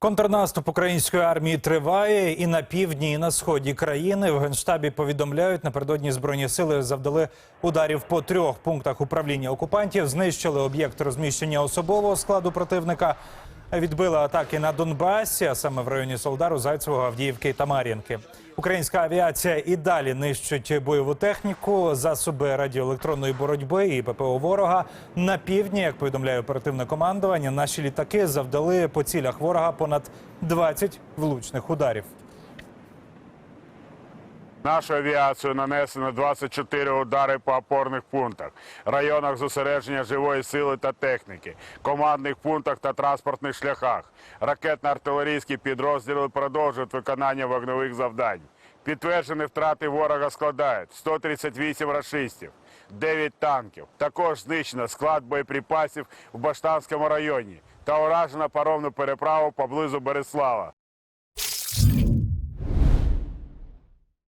Контрнаступ української армії триває і на півдні, і на сході країни. В генштабі повідомляють, напередодні збройні сили завдали ударів по трьох пунктах управління окупантів, знищили об'єкт розміщення особового складу противника, відбили атаки на Донбасі, а саме в районі Солдару, Зайцевого, Авдіївки та Мар'їнки. Українська авіація і далі нищить бойову техніку, засоби радіоелектронної боротьби і ППО ворога. На півдні, як повідомляє оперативне командування, наші літаки завдали по цілях ворога понад 20 влучних ударів. Нашою авіацією нанесено 24 удари по опорних пунктах, районах зосередження живої сили та техніки, командних пунктах та транспортних шляхах. Ракетно-артилерійські підрозділи продовжують виконання вогневих завдань. Підтверджені втрати ворога складають 138 рашистів, 9 танків. Також знищено склад боєприпасів у Баштанському районі та уражено паромну переправу поблизу Береслава.